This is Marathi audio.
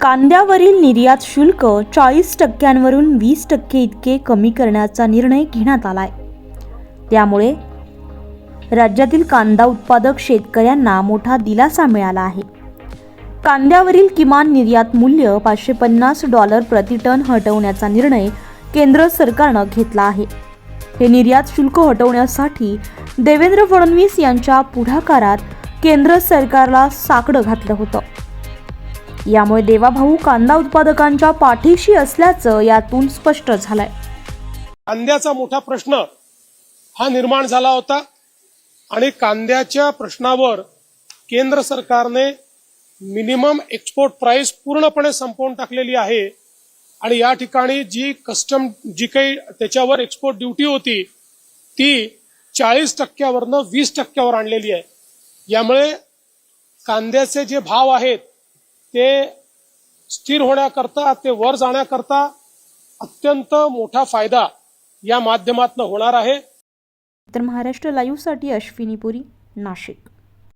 कांद्यावरील निर्यात शुल्क चाळीस टक्क्यांवरून वीस टक्के इतके कमी करण्याचा निर्णय घेण्यात आलाय. त्यामुळे राज्यातील कांदा उत्पादक शेतकऱ्यांना मोठा दिलासा मिळाला आहे. कांद्यावरील किमान निर्यात मूल्य पाचशे पन्नास डॉलर प्रतिटन हटवण्याचा निर्णय केंद्र सरकारनं घेतला आहे. हे निर्यात शुल्क हटवण्यासाठी देवेंद्र फडणवीस यांच्या पुढाकारात केंद्र सरकारला साकडं घातलं होतं. यामुळे देवाभाऊ कांदा उत्पादकांच्या पाठीशी असल्याचं यातून स्पष्ट झालंय. कांद्याचा मोठा प्रश्न हा निर्माण झाला होता आणि कांद्याच्या प्रश्नावर केंद्र सरकारने मिनिमम एक्सपोर्ट प्राइस पूर्णपणे संपवून टाकलेली आहे. आणि या ठिकाणी जी कस्टम जी काही त्याच्यावर एक्सपोर्ट ड्युटी होती ती चाळीस टक्क्यावरनं वीस टक्क्यावर आणलेली आहे. यामुळे कांद्याचे जे भाव आहेत ते स्थिर होण्याकरता ते वर जाण्याकरता अत्यंत मोठा फायदा या माध्यमातून होणार आहे. तर महाराष्ट्र लाईव्हसाठी अश्विनी पुरी नाशिक.